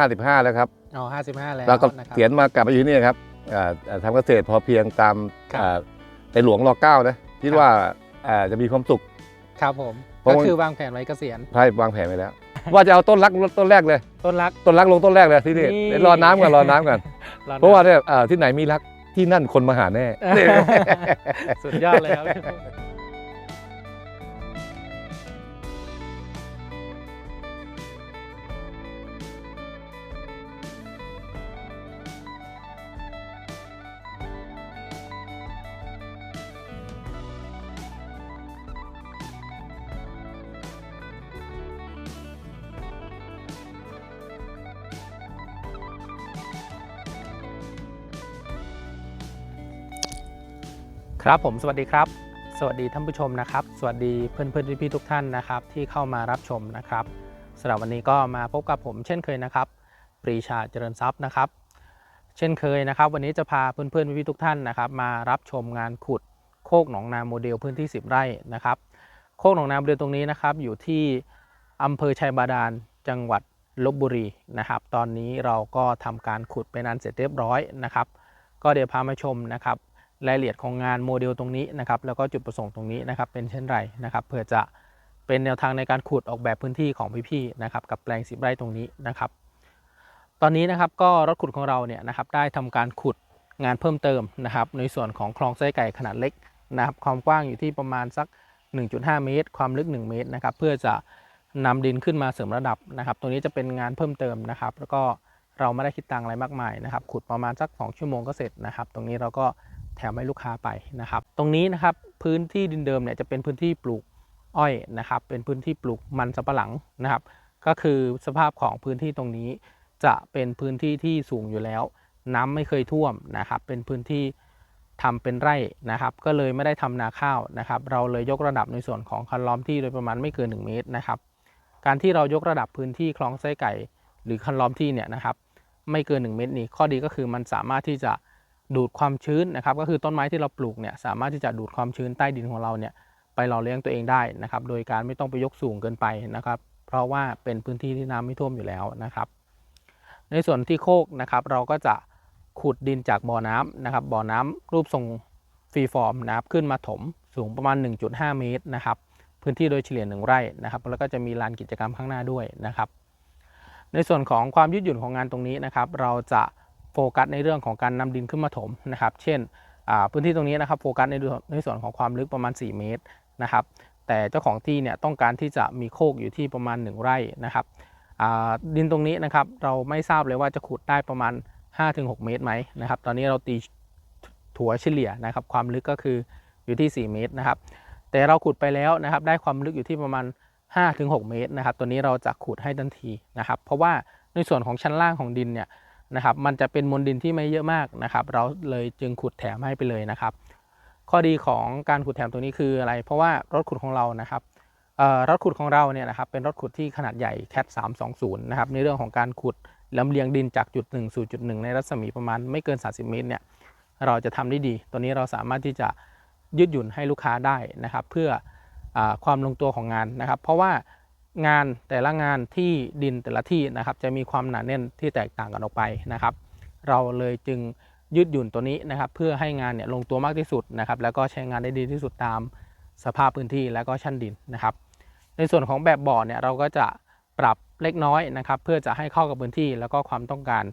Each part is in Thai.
55 แล้วครับอ๋อห้าสิบห้าแล้วแล้วก็นะครับเขียนมากลับมาอยู่นี่ครับอ่าอ่าทำเกษตรพอเพียงตามครับอ่าในหลวงรอเก้านะคิดครับว่าอ่าจะมีความสุข ครับผม เพราะก็ว่า คือวางแผนไว้เกษียณใช่วางแผนไว้แล้ว ว่าจะเอาต้นรักต้นแรกเลย ต้นรัก ต้นรักลงต้นแรกเลยที่นี่นี่ เดี๋ยวรอน้ำก่อนรอน้ำก่อนอเพราะว่าเนี่ยอ่าที่ไหนมีรักที่นั่นคนมาหาแน่ สุดยอดเลยครับ ครับผมสวัสดีครับ สวัสดีท่านผู้ชมนะครับ สวัสดีเพื่อนเพื่อนพี่ๆทุกท่านนะครับ ที่เข้ามารับชมนะครับสำหรับวันนี้ก็มาพบกับผมเช่นเคยนะครับ ปรีชาเจริญทรัพย์นะครับ เช่นเคยนะครับ วันนี้จะพาเพื่อนเพื่อนพี่ๆทุกท่านนะครับ มารับชมงานขุดโคกหนองนาโมเดลพื้นที่ 10 ไร่นะครับ โคกหนองนาโมเดลตรงนี้นะครับ อยู่ที่อำเภอชัยบาดาลจังหวัดลบบุรีนะครับ ตอนนี้เราก็ทำการขุดไปนานเสร็จเรียบร้อยนะครับ ก็เดี๋ยวพามาชมนะครับ รายละเอียดของงานโมเดลตรงนี้นะครับแล้วก็จุดประสงค์ตรงนี้นะครับเป็นเช่นไรนะครับเพื่อจะเป็นแนวทางในการขุดออกแบบพื้นที่ของพี่ๆนะครับกับแปลงสิบไร่ตรงนี้นะครับตอนนี้นะครับก็รถขุดของเราเนี่ยนะครับได้ทำการขุดงานเพิ่มเติมนะครับในส่วนของคลองไส้ไก่ขนาดเล็กนะครับความกว้างอยู่ที่ประมาณสัก 1.5 เมตร ความลึก 1 เมตรนะครับเพื่อจะนำดินขึ้นมาเสริมระดับนะครับตรงนี้จะเป็นงานเพิ่มเติมนะครับ แล้วก็เราไม่ได้คิดตังอะไรมากมายนะครับขุดประมาณสัก 2 ชั่วโมงก็เสร็จนะครับ ตรงนี้เราก็ แถมให้ลูกค้าไปนะครับ ตรงนี้นะครับพื้นที่ดินเดิมเนี่ยจะเป็นพื้นที่ปลูกอ้อยนะครับ เป็นพื้นที่ปลูกมันสำปะหลังนะครับ ก็คือสภาพของพื้นที่ตรงนี้ จะเป็นพื้นที่ที่สูงอยู่แล้ว น้ำไม่เคยท่วมนะครับ เป็นพื้นที่ทำเป็นไร่นะครับ ก็เลยไม่ได้ทำนาข้าวนะครับ เราเลยยกระดับในส่วนของคันล้อมที่โดยประมาณไม่เกิน 1 เมตรนะครับ การที่เรายกระดับพื้นที่คลองไส้ไก่ หรือคันล้อมที่เนี่ยนะครับ ไม่เกิน 1 เมตรนี้ข้อดีก็คือมันสามารถที่จะ ดูดความชื้นนะครับ ก็คือต้นไม้ที่เราปลูกเนี่ยสามารถที่จะดูดความชื้นใต้ดินของเราเนี่ยไปหล่อเลี้ยงตัวเองได้นะครับ โดยการไม่ต้องไปยกสูงเกินไปนะครับ เพราะว่าเป็นพื้นที่ที่น้ำไม่ท่วมอยู่แล้วนะครับ ในส่วนที่โคกนะครับเราก็จะขุดดินจากบ่อน้ำนะครับบ่อน้ำรูปทรงฟรีฟอร์มนะครับขึ้นมาถมสูงประมาณ 1.5 เมตรนะครับ พื้นที่โดยเฉลี่ย1ไร่นะครับ แล้วก็จะมีลานกิจกรรมข้างหน้าด้วยนะครับ ในส่วนของความยืดหยุ่นของงานตรงนี้นะครับ เราจะ โฟกัสในเรื่องของการนำดินขึ้นมาถมนะครับ เช่นพื้นที่ตรงนี้นะครับโฟกัสในในส่วนของความลึกประมาณ 4 เมตรนะครับ แต่เจ้าของที่เนี่ยต้องการที่จะมีโคกอยู่ที่ประมาณ 1 ไร่นะครับดินตรงนี้นะครับเราไม่ทราบเลยว่าจะขุดได้ประมาณ 5-6 เมตรไหมนะครับ ตอนนี้เราตีถัวเฉลี่ยนะครับ ความลึกก็คืออยู่ที่ 4 เมตรนะครับ แต่เราขุดไปแล้วนะครับ ได้ความลึกอยู่ที่ประมาณ 5-6 เมตรนะครับ ตัวนี้เราจะขุดให้ทันทีนะครับ เพราะว่าในส่วนของชั้นล่างของดินเนี่ย นะครับ มันจะเป็นมวลดินที่ไม่เยอะมากนะครับ เราเลยจึงขุดแถมให้ไปเลยนะครับ ข้อดีของการขุดแถมตัวนี้คืออะไร เพราะว่ารถขุดของเรานะครับรถขุดของเราเนี่ยนะครับเป็นรถขุดที่ขนาดใหญ่ CAT 320นะครับในเรื่องของการขุดลำเลียงดินจากจุด1สู่จุด1ในรัศมีประมาณไม่เกิน 30 เมตรเนี่ยเราจะทำได้ดี ตัวนี้เราสามารถที่จะยืดหยุ่นให้ลูกค้าได้นะครับ เพื่ออความลงตัวของงานนะครับ เพราะว่า งานแต่ละงานที่ดินแต่ละที่นะครับ จะมีความหนาแน่นที่แตกต่างกันออกไปนะครับ เราเลยจึงยืดหยุ่นตัวนี้นะครับ เพื่อให้งานเนี่ยลงตัวมากที่สุดนะครับ แล้วก็ใช้งานได้ดีที่สุดตามสภาพพื้นที่แล้วก็ชั้นดินนะครับ ในส่วนของแบบบ่อเนี่ยเราก็จะปรับเล็กน้อยนะครับ เพื่อจะให้เข้ากับพื้นที่แล้วก็ความต้องการ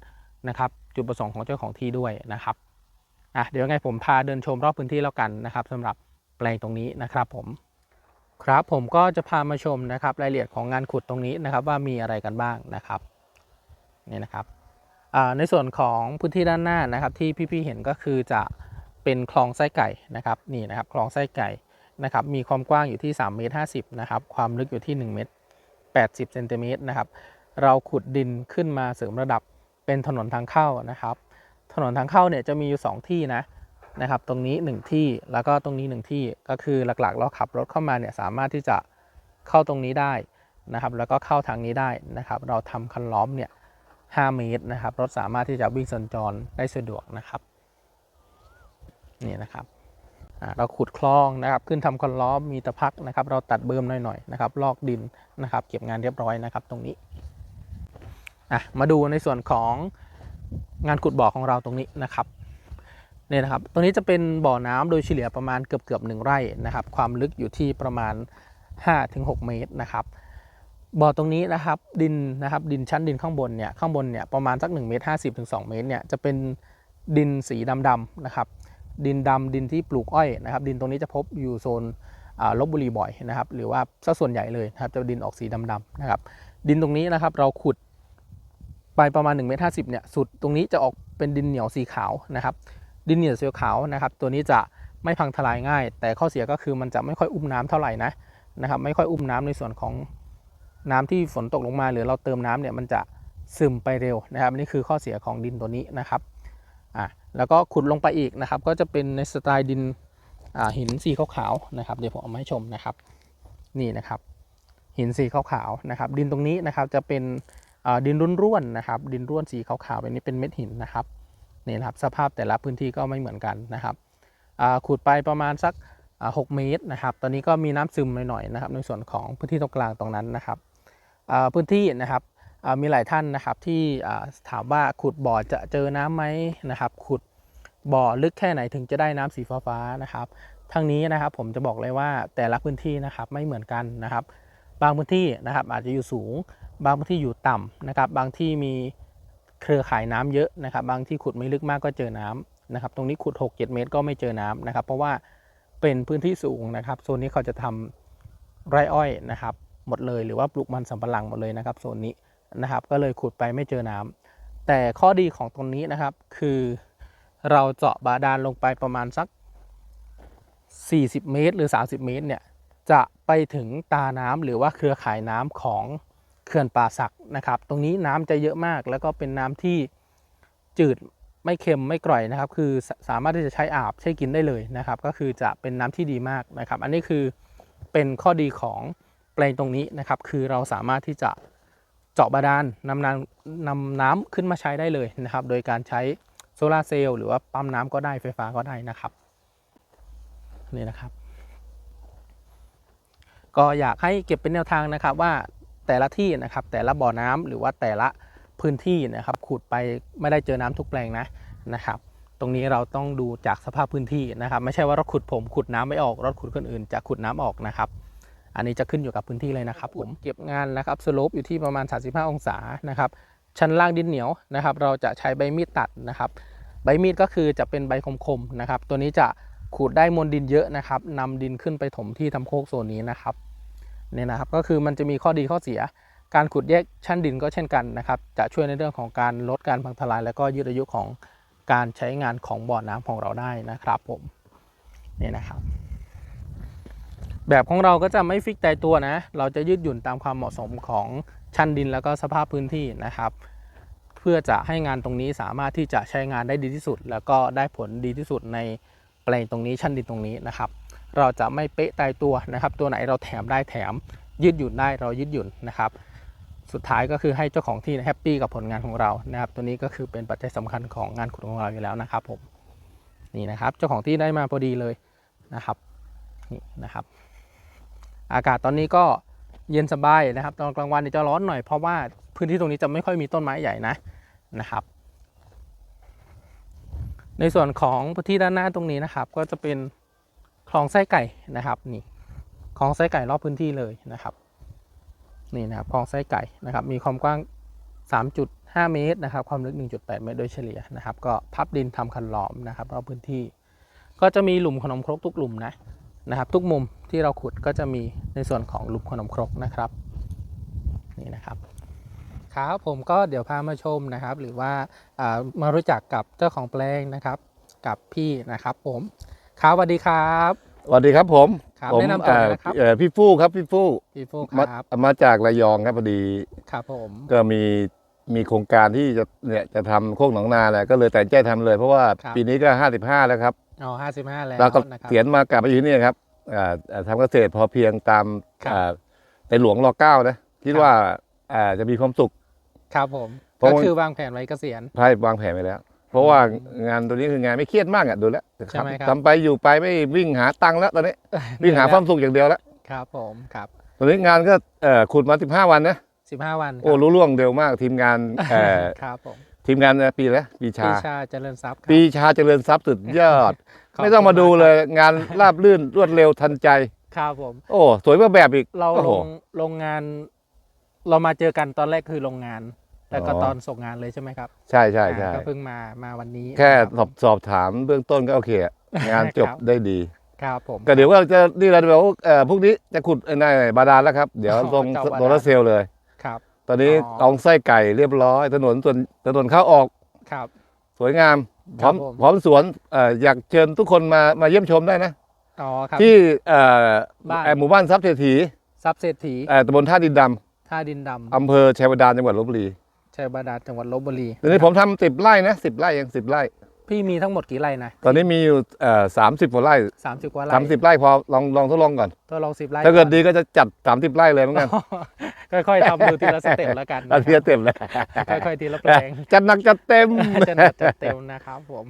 นะครับ จุดประสงค์ของเจ้าของที่ด้วยนะครับอะเดี๋ยวยังไงผมพาเดินชมรอบพื้นที่แล้วกันนะครับสำหรับแปลงตรงนี้นะครับผม ครับผมก็จะพามาชมนะครับรายละเอียดของงานขุดตรงนี้นะครับว่ามีอะไรกันบ้างนะครับนี่นะครับในส่วนของพื้นที่ด้านหน้านะครับที่พี่ๆเห็นก็คือจะเป็นคลองไส้ไก่นะครับนี่นะครับคลองไส้ไก่นะครับมีความกว้างอยู่ที่3เมตร50นะครับความลึกอยู่ที่1เมตร80เซนติเมตรนะครับเราขุดดินขึ้นมาเสริมระดับเป็นถนนทางเข้านะครับ ถนนทางเข้าเนี่ยจะมีอยู่ 2 ที่นะ นะครับ ตรงนี้ 1 ที่แล้วก็ตรงนี้ 1 ที่ก็คือหลักๆ เราขับรถเข้ามาเนี่ยสามารถที่จะเข้าตรงนี้ได้นะครับ แล้วก็เข้าทางนี้ได้นะครับ เราทำคันล้อมเนี่ย5เมตรนะครับ รถสามารถที่จะวิ่งสัญจรได้สะดวกนะครับนี่นะครับเราขุดคลองนะครับ ขึ้นทำคันล้อมมีตะพักนะครับ เราตัดเบิ่มหน่อยๆนะครับ ลอกดินนะครับ เก็บงานเรียบร้อยนะครับ ตรงนี้อะมาดูในส่วนของงานขุดบ่อของเราตรงนี้นะครับ เนี่ยนะครับตรงนี้จะเป็นบ่อน้ำโดยเฉลี่ยประมาณเกือบเกือบหนึ่งไร่นะครับ ความลึกอยู่ที่ประมาณ 5-6 เมตรนะครับบ่อตรงนี้นะครับดินนะครับดินชั้นดินข้างบนเนี่ยข้างบนเนี่ยประมาณสัก1เมตร50ถึง2เมตรเนี่ยจะเป็นดินสีดำๆนะครับดินดำดินที่ปลูกอ้อยนะครับ ดินตรงนี้จะพบอยู่โซนลบบุรีบ่อยนะครับหรือว่าสัส่วนใหญ่เลยนะครับจะดินออกสีดำๆนะครับดินตรงนี้นะครับเราขุดไปประมาณ1เมตร50เนี่ยสุดตรงนี้จะออกเป็นดินเหนียวสีขาวนะครับ ดินเหนียวสีขาวนะครับ ตัวนี้จะไม่พังทลายง่าย แต่ข้อเสียก็คือมันจะไม่ค่อยอุ้มน้ำเท่าไหร่นะนะครับ ไม่ค่อยอุ้มน้ำในส่วนของน้ำที่ฝนตกลงมาหรือเราเติมน้ำเนี่ยมันจะซึมไปเร็วนะครับนี่คือข้อเสียของดินตัวนี้นะครับอะแล้วก็ขุดลงไปอีกนะครับ ก็จะเป็นในสไตล์ดินหินสีขาวๆนะครับ เดี๋ยวผมเอามาให้ชมนะครับ นี่นะครับ หินสีขาวๆนะครับ ดินตรงนี้นะครับจะเป็นดินร่วนๆนะครับ ดินร่วนสีขาวๆแบบนี้เป็นเม็ดหินนะครับ นี่นะครับ สภาพแต่ละพื้นที่ก็ไม่เหมือนกันนะครับขุดไปประมาณสัก 6 เมตรนะครับ ตอนนี้ก็มีน้ำซึมหน่อยๆนะครับ ในส่วนของพื้นที่ตรงกลางตรงนั้นนะครับพื้นที่นะครับมีหลายท่านนะครับที่ถามว่าขุดบ่อจะเจอน้ำไหมนะครับ ขุดบ่อลึกแค่ไหนถึงจะได้น้ำสีฟ้าๆนะครับทั้งนี้นะครับผมจะบอกเลยว่าแต่ละพื้นที่นะครับไม่เหมือนกันนะครับ บางพื้นที่นะครับอาจจะอยู่สูง บางพื้นที่อยู่ต่ำนะครับ บางที่มี เครือข่ายน้ำเยอะนะครับ บางที่ขุดไม่ลึกมากก็เจอน้ำนะครับ ตรงนี้ขุด 6-7 เมตรก็ไม่เจอน้ำนะครับ เพราะว่าเป็นพื้นที่สูงนะครับโซนนี้เขาจะทำไร่อ้อยนะครับ หมดเลยหรือว่าปลูกมันสำปะหลังหมดเลยนะครับโซนนี้นะครับ ก็เลยขุดไปไม่เจอน้ำแต่ข้อดีของตรงนี้นะครับ คือเราเจาะบาดาลลงไปประมาณสัก 40 เมตร หรือ 30 เมตรเนี่ยจะไปถึงตาน้ำหรือว่าเครือข่ายน้ำของ เขื่อนป่าสักนะครับ ตรงนี้น้ำจะเยอะมาก แล้วก็เป็นน้ำที่จืดไม่เค็มไม่กร่อยนะครับ คือสสามารถที่จะใช้อาบใช้กินได้เลยนะครับ ก็คือจะเป็นน้ำที่ดีมากนะครับ อันนี้คือเป็นข้อดีของแปลงตรงนี้นะครับ คือเราสามารถที่จะเจาะบาดาลนำน้ำนำน้ำขึ้นมาใช้ได้เลยนะครับ โดยการใช้โซลาเซลล์หรือว่าปั๊มน้ำก็ได้ไฟฟ้าก็ได้นะครับนี่นะครับ ก็อยากให้เก็บเป็นแนวทางนะครับว่า แต่ละที่นะครับแต่ละบ่อน้ำหรือว่าแต่ละพื้นที่นะครับขุดไปไม่ได้เจอน้ำทุกแปลงนะนะครับตรงนี้เราต้องดูจากสภาพพื้นที่นะครับ ไม่ใช่ว่ารถขุดผมขุดน้ำไม่ออกรถขุดคนอื่นจะขุดน้ำออกนะครับ อันนี้จะขึ้นอยู่กับพื้นที่เลยนะครับผมเก็บงานนะครับสโลปอยู่ที่ประมาณ 35 องศานะครับชั้นล่างดินเหนียวนะครับ เราจะใช้ใบมีดตัดนะครับ ใบมีดก็คือจะเป็นใบคมๆนะครับ ตัวนี้จะขูดได้มวลดินเยอะนะครับนำดินขึ้นไปถมที่ทำโคกโซนนี้นะครับ เนี่ยนะครับก็คือมันจะมีข้อดีข้อเสีย การขุดแยกชั้นดินก็เช่นกันนะครับจะช่วยในเรื่องของการลดการพังทลาย และก็ยืดอายุของการใช้งานของบ่อน้ำของเราได้นะครับผมนี่นะครับ แบบของเราก็จะไม่ฟิกใจตัวนะ เราจะยืดหยุ่นตามความเหมาะสมของชั้นดินแล้วก็สภาพพื้นที่นะครับ เพื่อจะให้งานตรงนี้สามารถที่จะใช้งานได้ดีที่สุด แล้วก็ได้ผลดีที่สุดในแปลงตรงนี้ชั้นดินตรงนี้นะครับ เราจะไม่เป๊ะตายตัวนะครับ ตัวไหนเราแถมได้แถมยืดหยุ่นได้เรายืดหยุ่นนะครับ สุดท้ายก็คือให้เจ้าของที่แฮปปี้กับผลงานของเรานะครับ ตัวนี้ก็คือเป็นปัจจัยสำคัญของงานขุดของเราอยู่แล้วนะครับผมนี่นะครับ เจ้าของที่ได้มาพอดีเลยนะครับนี่นะครับ อากาศตอนนี้ก็เย็นสบายนะครับ ตอนกลางวันจะร้อนหน่อยเพราะว่าพื้นที่ตรงนี้จะไม่ค่อยมีต้นไม้ใหญ่นะนะครับ ในส่วนของพื้นที่ด้านหน้าตรงนี้นะครับ ก็จะเป็น คลองไส้ไก่นะครับนี่คลองไส้ไก่รอบพื้นที่เลยนะครับนี่นะครับคลองไส้ไก่นะครับ มีความกว้าง 3.5 เมตรนะครับ ความลึก 1.8 เมตรโดยเฉลี่ยนะครับ ก็พับดินทำคันล้อมนะครับรอบพื้นที่ ก็จะมีหลุมขนมครกทุกหลุมนะนะครับ ทุกมุมที่เราขุดก็จะมีในส่วนของหลุมขนมครกนะครับนี่นะครับครับผมก็เดี๋ยวพามาชมนะครับ หรือว่าอ่ามารู้จักกับเจ้าของแปลงนะครับ กับพี่นะครับผม ครับสวัสดีครับสวัสดีครับผมครับผมแนะนำตัวหน่อยเอ่อนะครับ เอ่อพี่ฟู่ครับพี่ฟู่พี่โฟคมารับมาจากระยองครับพอดี ครับผมก็มีมีโครงการที่จะเนี่ยจะทำโคกหนองนาแหละก็เลยแต่งใจทำเลยเพราะว่าปีนี้ก็55แล้วครับอ๋อห้าสิบห้าแล้วแล้วก็นะครับเขียนมากลับมาอยู่ที่นี่ครับอ่าอ่าทำเกษตรพอเพียงตามครับอ่าในหลวงรอเก้านะคิดครับ ว่าอ่าจะมีความสุข ครับผมเพราะก็ว่า คือวางแผนไว้เกษียณไพ่วางแผนไปแล้ว เพราะว่างานตัวนี้คืองานไม่เครียดมากอะดูแล้วใช่ไหมครับ ทำไปอยู่ไปไม่วิ่งหาตังค์แล้วตอนนี้ วิ่งหาความสุขอย่างเดียวแล้วครับผมครับตอนนี้งานก็เอ่อขุดมา15วันนะ15วันโอ้รู้ล่วงเร็วมากทีมงานเอ่อครับผมทีมงานปีแล้วปีชาปีชาเจริญทรัพย์ครับปีชาเจริญทรัพย์สุดยอดขบไม่ต้องมาคุณดูเลยงานราบลื่นรวดเร็วทันใจครับผม โอ้สวยกว่าแบบอีกเราโอ้ลโหงโรงงาน เรามาเจอกันตอนแรกคือโรงงาน แล้วก็อ๋อตอนส่งงานเลยใช่ไหมครับ ใช่ใช่ใช่อ่าก็เพิ่งมามาวันนี้ แค่นะสอบสอบถามเบื้องต้นก็โอเคอะงานจบครับได้ดีครับผมก็เดี๋ยวว่าจะนี่เราแบบว่าเอ่อพรุ่งนี้จะขุดในบาดาลแล้วครับ เดี๋ยวอ๋อลงเจาะบาดาลโซลาร์เซลล์เลยครับ ตอนนี้อ๋อกองไส้ไก่เรียบร้อย ถนนส่วนถนนเข้าออกครับ สวยงามพร้อมครับผมพร้อมสวนเอ่ออยากเชิญทุกคนมามาเยี่ยมชมได้นะอ๋อครับที่เอ่อบ้านเอ่อหมู่บ้านทรัพย์เศรษฐีทรัพย์เศรษฐีเอ่อตำบลท่าดินดท่าดินดำอำเภอชัยบาดาลจังหวัดลบบุรีำ ชัยบาดาลจังหวัดลบบุรีตอนนี้ผมทำสิบไร่นะสิบไร่ยังสิบไร่ พี่มีทั้งหมดกี่ไร่นะตอนนี้มีอยู่สามสิบกว่าไร่สามสิบกว่าไร่สามสิบไร่พอลองลองทดลองก่อน ตัวลองสิบไร่ถ้าเกิดอนดีก็จะจัดสามสิบไร่เลยเหมือนกันค่อยๆทำดูทีละสเต็ปแล้วกันอันเทียเต็มเลยค่อยๆทีละแปลง จัดหนักจัดเต็ม จะนัดจัดเต็มนะครับผม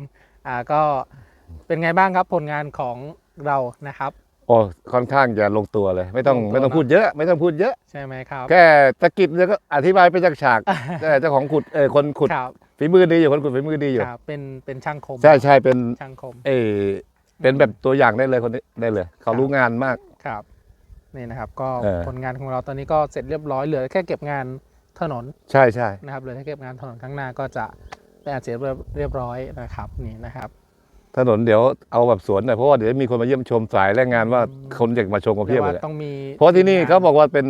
อ่าก็เป็นไงบ้างครับผลงานของเรานะครับ โอ้ค่อนข้างจะลงตัวเลย ไม่ต้องลงตัว ไม่ต้องพูดเยอะ ไม่ต้องพูดเยอะ ใช่ไหมครับ แค่ตะกิดแล้วก็อธิบายไปจากฉากเออเจ้าของขุดเออคนขุดครับฝีมือดีอยู่คนขุดฝีมือดีอยู่ครับเป็นเป็นช่างคมใช่ใช่เป็นช่างคมเออเป็นแบบตัวอย่างได้เลยคนนี้ได้เลย เขารู้งานมาก ครับนี่นะครับ ก็เออ ผลงานของเราตอนนี้ก็เสร็จเรียบร้อยเหลือแค่เก็บงานถนนใช่ใช่นะครับเหลือแค่เก็บงานถนนข้างหน้าก็จะเป็นอันเสร็จเรียบร้อยนะครับนี่นะครับ ถนนเดี๋ยวเอาแบบสวนหน่อยเพราะว่าเดี๋ยวมีคนมาเยี่ยมชมสายแรงงานว่าอืมคนอยากมาชมกันเพียบเลยแต่ว่าต้องมีเพราะที่นี่ทีมงเขาบอกว่าเป็น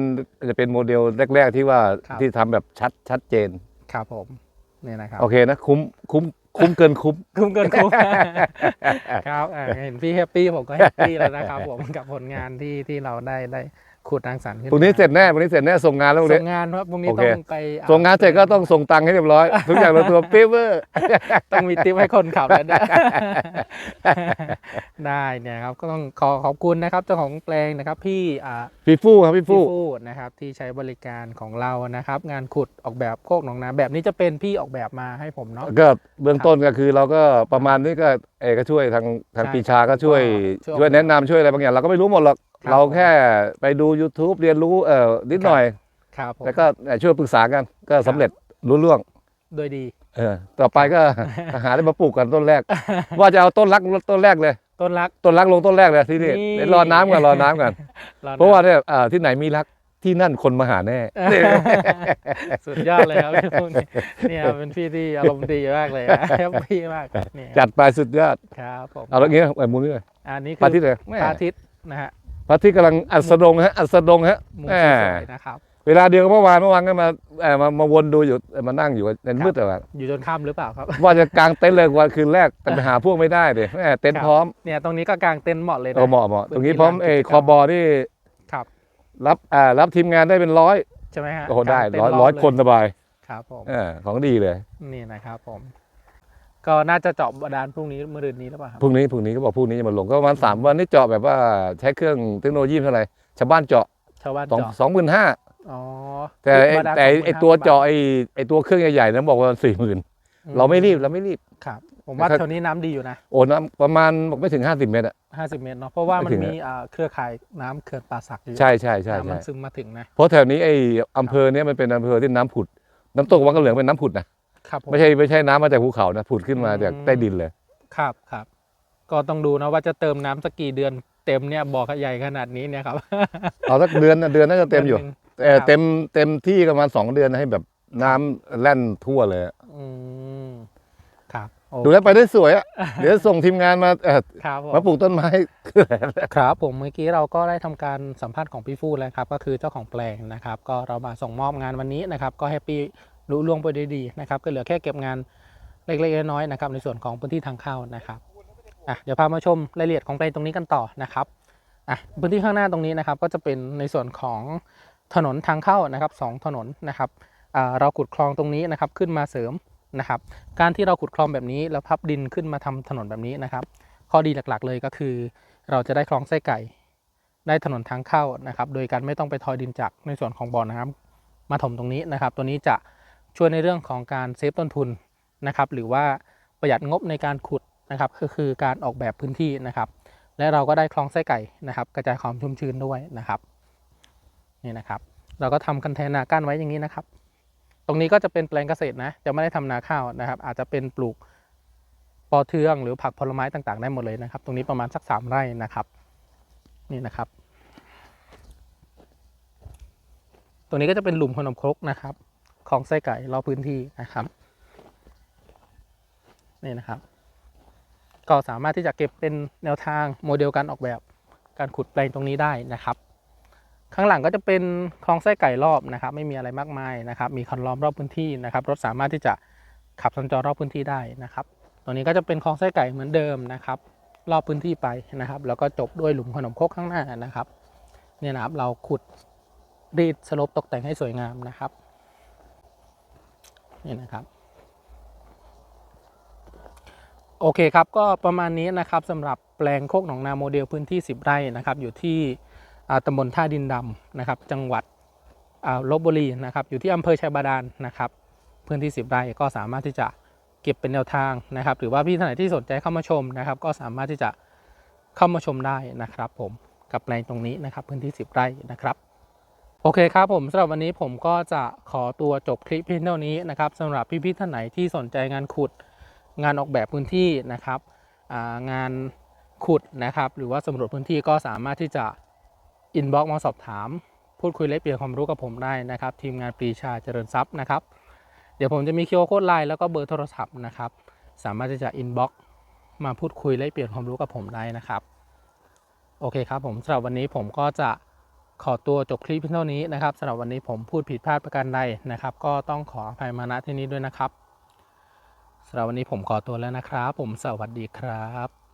จะเป็นโมเดลแรก ๆ ที่ว่าครับที่ทำแบบชัดชัดเจนครับผมนี่นะครับโอเคนะคุ้มคุ้มคุ้มเกินคุ้มคุ้มเกินคุ้มครับอ่าเห็นพี่แฮปปี้ผมก็แฮปปี้แล้วนะครับผมกับผลงานที่ที่เราได้ได้ ขุดรังสรรค์ขึ้นพรุ่งนี้มาเสร็จแน่พรุ่งนี้เสร็จแน่ส่งงานแล้วพรุ่งส่นี้งงานครับพรุ่งนี้โอต้เคองไปอ่ส่งงานเสร็จก็ต้องส่งตังค์ให้เรียบร้อย ทุกอย่างลงตัวเป๊ะเวอร์ต้องมีทิปให้คนขับแล้วเนี่ยได้เนี่ยครับก็ต้องขอขอบคุณนะครับเจ้าของแปลงนะครับพี่อ่าพี่ฟู่ครับพี่พี่ฟู่ฟูดนะครับที่ใช้บริการของเรานะครับ งานขุดออกแบบโคกหนองนาแบบนี้จะเป็นพี่ออกแบบมาให้ผมเนาะก็เบื้องต้นก็คือเราก็ประมาณนี้ก็เอก็ช่วยทางทางใช่ปีชาก็ช่วยช่วยช่วยแนะนำช่วยอะไรบางอย่างเราก็ไม่รู้หมดหรอกครับ เราแค่ไปดู YouTube เรียนรู้เออนิดหน่อย ครับผมแล้วก็ช่วยปรึกษากันก็สำเร็จรู้เรื่องโดยดี เออ ต่อไปก็ หาได้มาปลูกกันต้นแรก ว่าจะเอาต้นรักต้นแรกเลย ต้นรัก ต้นรักลงต้นแรกเลยที่นี่นี่ เดี๋ยวรอน้ำกันรอน้ำกัน อเพราะว่าเนี่ยอ่าที่ไหนมีรักที่นั่นคนมาหาแน่ สุดยอดเลยครับพี่พวกนี้เนี่ยเป็นพี่ที่อารมณ์ดีมากเลยนะแฮปปี้มากเนี่ยจัดไปสุดยอด ครับผมเอาแล้วงี้ไอ้มูนี่เลยอันนี้พระอาคืทิตอย์เลยแม่พระอาทิตย์นะฮะ พระอาทิตย์กำลังอัสดงฮะอัสดงฮะมุมแหสมวยๆนะครับ เวลาเดียวกับเมื่อวานเมื่อวานก็มาเอ่อมามาวนดูอยู่เอ่อมานั่งอยู่ในมืดแต่ว่าอยู่จนค่ำหรือเปล่าครับ ว่าจะกางเต็นท์เลยวันคืนแรกแต่ไปหาพวกไม่ได้เลยแม่เต็นท์พร้อมเนี่ยตรงนี้ก็กางเต็นท์เหมาะเลยนะ เออเหมาะเหมาะตรงนี้เป็นพร้อมลานเอกิจกรรมคอบอนี่ครับ รับอ่ารับทีมงานได้เป็นร้อยใช่ไหมฮะโอ้โหได้กางเต็นร้อยท์ร้อยบเลคนสบายครับผมเออของดีเลย นี่นะครับผม ก็น่าจะเจาะบาดาลพรุ่งนี้มื่อรืนนี้หรือเปล่าครับพรุ่งนี้พรุ่งนี้ก็บอกพรุ่งนี้จะมาลงก็ประมาณสามวันนี่เจาะแบบว่าใช้เครื่องเทคโนโลยีเท่าไหร่ชาวบ้านเจาะชาวบ้านสองเจาะสองหมื่นห้าอ๋อแต่ไอ้บาดาลแต่ไอ้25,000ไอ้ตัวเจาะไอ้ไอ้ตัวเครื่องใหญ่ๆนั้นบอกว่าสี่หมื่นเราไม่รีบเราไม่รีบ ครับผมว่านะครับ แถวนี้น้ำดีอยู่นะโอ้น้ำประมาณบอกไม่ถึง50เมตรอะ50 เมตรเนาะเพราะว่ามันไม่ถึง มีอ่าเครือข่ายน้ำเขื่อนป่าสักอยู่ใช่ใช่ใช่น้ำมัใช่นซึมมาถึงนะเพราะแถวนี้ไอ้อำเภอเนี้ยมันเป็นอำเภอที่น้ำผุด น้ำตกวังกระเหลืองเป็นน้ำผุดนะ ครับผมไม่ใช่ไม่ใช่น้ำมาจากภูเขานะผุดขึ้นมาอืมจากใต้ดินเลย ครับครับ ก็ต้องดูนะว่าจะเติมน้ำสักกี่เดือนเต็มเนี่ยบ่อใหญ่ขนาดนี้เนี่ยครับ เอาสักเดือนนะเดือนน่าจะเต็มอยู่ดืนหนึ่งแต่ครับเต็มเต็มที่ประมาณสองเดือนให้แบบน้ำแล่นทั่วเลยอะอืมครับโอดูแล้วไปได้สวยอะเดี๋ยวส่งทีมงานมาเอ่อครับผม มาปลูกต้นไม้ ครับผมเมื่อกี้เราก็ได้ทำการสัมภาษณ์ของพี่ฟูแล้วครับก็คือเจ้าของแปลงนะครับ ก็เรามาส่งมอบงานวันนี้นะครับ ก็แฮปปี้ รู้ล่วงไปด้ดีนะครับก็เหลือแค่เก็บงานเล็กๆน้อยๆนะครับในส่วนของพื้นที่ทางเข้านะครับอะเดี๋ยวพามาชมรายละเอียดของแปลงตรงนี้กันต่อนะครับอะพื้นที่ข้างหน้าตรงนี้นะครับก็จะเป็นในส่วนของถนนทางเข้านะครับสองถนนนะครับอ่าเราขุดคลองตรงนี้นะครับขึ้นมาเสริมนะครับ การที่เราขุดคลองแบบนี้แล้วพับดินขึ้นมาทำถนนแบบนี้นะครับ ข้อดีหลักๆเลยก็คือ เราจะได้คลองไส้ไก่ ได้ถนนทางเข้านะครับ โดยการไม่ต้องไปทอยดินจากในส่วนของบ่อน้ำมาถมตรงนี้นะครับ ตัวนี้จะ ช่วยในเรื่องของการเซฟต้นทุนนะครับหรือว่าประหยัดงบในการขุดนะครับก็คือการออกแบบพื้นที่นะครับ และเราก็ได้คลองไส้ไก่นะครับ กระจายความชุ่มชื้นด้วยนะครับนี่นะครับ เราก็ทำคันเทนากั้นไว้อย่างนี้นะครับ ตรงนี้ก็จะเป็นแปลงเกษตรนะจะไม่ได้ทำนาข้าวนะครับ อาจจะเป็นปลูกปอเทืองหรือผักผลไม้ต่างๆ ได้หมดเลยนะครับ ตรงนี้ประมาณสักสามไร่นะครับ นี่นะครับ ตรงนี้ก็จะเป็นหลุมขนมครกนะครับ ของไส้ไก่รอบพื้นที่นะครับนี่นะครับ ก็สามารถที่จะเก็บเป็นแนวทางโมเดลการออกแบบการขุดแปลงตรงนี้ได้นะครับ ข้างหลังก็จะเป็นคลองไส้ไก่รอบนะครับ ไม่มีอะไรมากมายนะครับ มีคันล้อมรอบพื้นที่นะครับรถสามารถที่จะขับสัญจรรอบพื้นที่ได้นะครับ ตรงนี้ก็จะเป็นคลองไส้ไก่เหมือนเดิมนะครับ รอบพื้นที่ไปนะครับ แล้วก็จบด้วยหลุมขนมคกข้างหน้านะครับ เนี่ยนะครับเราขุดรีดสลบตกแต่งให้สวยงามนะครับ นี่นะครับ โอเคครับก็ประมาณนี้นะครับสำหรับแปลงโคกหนองนาโมเดลพื้นที่ 10 ไร่นะครับ อยู่ที่ตำบลท่าดินดำนะครับ จังหวัดลบบุรีนะครับ อยู่ที่อำเภอชัยบาดาลนะครับ พื้นที่ 10 ไร่ก็สามารถที่จะเก็บเป็นแนวทางนะครับ หรือว่าพี่ท่านไหนที่สนใจเข้ามาชมนะครับ ก็สามารถที่จะเข้ามาชมได้นะครับ ผมกับแปลงตรงนี้นะครับ พื้นที่ 10 ไร่นะครับ โอเคครับผมสำหรับวันนี้ผมก็จะขอตัวจบคลิปเพียงเท่านี้นะครับสำหรับพี่ๆท่านไหนที่สนใจงานขุดงานออกแบบพื้นที่นะครับงานขุดนะครับหรือว่าสำรวจพื้นที่ก็สามารถที่จะอินบ็อกมาสอบถาม พูดคุยแลกเปลี่ยนความรู้กับผมได้นะครับ ทีมงานปรีชาเจริญทรัพย์นะครับ เดี๋ยวผมจะมีคิวโค้ดไลน์แล้วก็เบอร์โทรศัพท์นะครับ สามารถที่จะอินบ็อกมาพูดคุยแลกเปลี่ยนความรู้กับผมได้นะครับโอเคครับผมสำหรับวันนี้ผมก็จะ ขอตัวจบคลิปเพียงเท่านี้นะครับสำหรับวันนี้ผมพูดผิดพลาดประการใดนะครับ ก็ต้องขออภัยมาณที่นี้ด้วยนะครับสำหรับวันนี้ผมขอตัวแล้วนะครับ ผมสวัสดีครับ